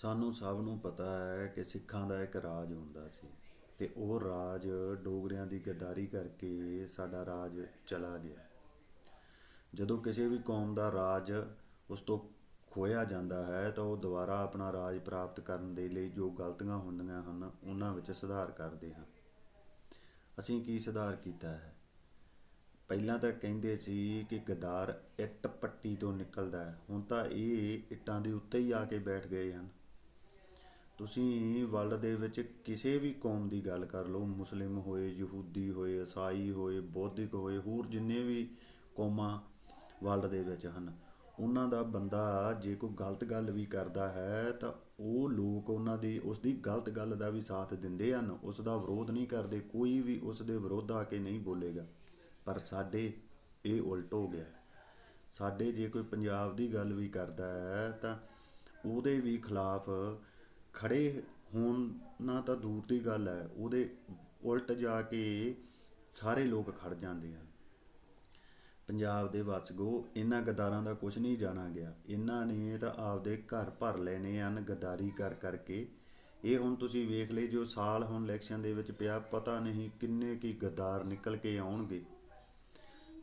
ਸਾਨੂੰ ਸਭ ਨੂੰ ਪਤਾ ਹੈ ਕਿ ਸਿੱਖਾਂ ਦਾ ਇੱਕ ਰਾਜ ਹੁੰਦਾ ਸੀ ਤੇ ਉਹ ਰਾਜ ਡੋਗਰਿਆਂ ਦੀ ਗੱਦਾਰੀ ਕਰਕੇ ਸਾਡਾ ਰਾਜ ਚਲਾ ਗਿਆ। ਜਦੋਂ ਕਿਸੇ ਵੀ ਕੌਮ ਦਾ ਰਾਜ ਉਸ ਤੋਂ ਖੋਇਆ ਜਾਂਦਾ ਹੈ ਤਾਂ ਉਹ ਦੁਬਾਰਾ ਆਪਣਾ ਰਾਜ ਪ੍ਰਾਪਤ ਕਰਨ ਦੇ ਲਈ ਜੋ ਗਲਤੀਆਂ ਹੁੰਦੀਆਂ ਹਨ, ਉਹਨਾਂ ਵਿੱਚ ਸੁਧਾਰ ਕਰਦੇ ਹਨ। ਅਸੀਂ ਕੀ ਸੁਧਾਰ ਕੀਤਾ ਹੈ? ਪਹਿਲਾਂ ਤਾਂ ਕਹਿੰਦੇ ਸੀ ਕਿ ਗਦਾਰ ਇੱਟ ਪੱਟੀ ਤੋਂ ਨਿਕਲਦਾ ਹੈ। ਹੁਣ ਤਾਂ ਇਹ ਇੱਟਾਂ ਦੇ ਉੱਤੇ ਹੀ ਆ ਕੇ ਬੈਠ ਗਏ ਹਨ। ਤੁਸੀਂ ਵਰਲਡ ਦੇ ਵਿੱਚ ਕਿਸੇ ਵੀ ਕੌਮ ਦੀ ਗੱਲ ਕਰ ਲਓ, ਮੁਸਲਿਮ ਹੋਏ, ਯਹੂਦੀ ਹੋਏ ਈਸਾਈ ਹੋਏ, ਬੌਧਿਕ ਹੋਏ, ਹੋਰ ਜਿੰਨੇ ਵੀ ਕੌਮਾਂ ਵਰਲਡ ਦੇ ਵਿੱਚ ਹਨ, ਉਹਨਾਂ ਦਾ ਬੰਦਾ ਜੇ ਕੋਈ ਗਲਤ ਗੱਲ ਵੀ ਕਰਦਾ ਹੈ, ਤਾਂ ਉਹ ਲੋਕ ਉਹਨਾਂ ਦੀ, ਉਸ ਦੀ ਗਲਤ ਗੱਲ ਦਾ ਵੀ ਸਾਥ ਦਿੰਦੇ ਹਨ। ਉਸ ਦਾ ਵਿਰੋਧ ਨਹੀਂ ਕਰਦੇ, ਕੋਈ ਵੀ ਉਸ ਦੇ ਵਿਰੁੱਧ ਆ ਕੇ ਨਹੀਂ ਬੋਲੇਗਾ। ਪਰ ਸਾਡੇ, ਇਹ ਉਲਟ ਹੋ ਗਿਆ। ਸਾਡੇ ਜੇ ਕੋਈ ਪੰਜਾਬ ਦੀ ਗੱਲ ਵੀ ਕਰਦਾ ਹੈ, ਤਾਂ ਉਹਦੇ ਵੀ ਖਿਲਾਫ ਖੜ੍ਹੇ ਹੋਣ ਨਾ ਤਾਂ ਦੂਰ ਦੀ ਗੱਲ ਹੈ, ਉਹਦੇ ਉਲਟ ਜਾ ਕੇ ਸਾਰੇ ਲੋਕ ਖੜ ਜਾਂਦੇ ਹਨ ਪੰਜਾਬ ਦੇ ਵਸਗੋ ਇਹਨਾਂ ਗਦਾਰਾਂ ਦਾ ਕੁਝ ਨਹੀਂ ਜਾਣਾ ਗਿਆ। ਇਹਨਾਂ ਨੇ ਤਾਂ ਆਪਦੇ ਘਰ ਭਰ ਲੈਣੇ ਹਨ ਗਦਾਰੀ ਕਰ ਕਰਕੇ। ਇਹ ਹੁਣ ਤੁਸੀਂ ਵੇਖ ਲਈ ਜੋ ਸਾਲ ਹੁਣ ਇਲੈਕਸ਼ਨ ਦੇ ਵਿੱਚ ਪਿਆ, ਪਤਾ ਨਹੀਂ ਕਿੰਨੇ ਕੀ ਗਦਾਰ ਨਿਕਲ ਕੇ ਆਉਣਗੇ।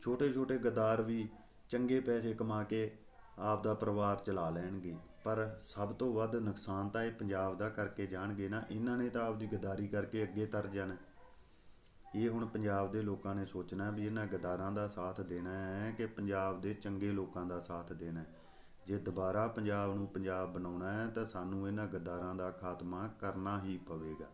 ਛੋਟੇ ਛੋਟੇ ਗਦਾਰ ਵੀ ਚੰਗੇ ਪੈਸੇ ਕਮਾ ਕੇ ਆਪ ਦਾ ਪਰਿਵਾਰ ਚਲਾ ਲੈਣਗੇ। ਪਰ ਸਭ ਤੋਂ ਵੱਧ ਨੁਕਸਾਨ ਤਾਂ ਇਹ ਪੰਜਾਬ ਦਾ ਕਰਕੇ ਜਾਣਗੇ ਨਾ, ਇਹਨਾਂ ਨੇ ਤਾਂ ਆਪਦੀ ਗਦਾਰੀ ਕਰਕੇ ਅੱਗੇ ਤਰ ਜਾਣਾ। ਇਹ ਹੁਣ ਪੰਜਾਬ ਦੇ ਲੋਕਾਂ ਨੇ ਸੋਚਣਾ ਵੀ ਇਹਨਾਂ ਗਦਾਰਾਂ ਦਾ ਸਾਥ ਦੇਣਾ ਹੈ ਕਿ ਪੰਜਾਬ ਦੇ ਚੰਗੇ ਲੋਕਾਂ ਦਾ ਸਾਥ ਦੇਣਾ ਹੈ। ਜੇ ਦੁਬਾਰਾ ਪੰਜਾਬ ਨੂੰ ਪੰਜਾਬ ਬਣਾਉਣਾ ਹੈ ਤਾਂ ਸਾਨੂੰ ਇਹਨਾਂ ਗਦਾਰਾਂ ਦਾ ਖਾਤਮਾ ਕਰਨਾ ਹੀ ਪਵੇਗਾ।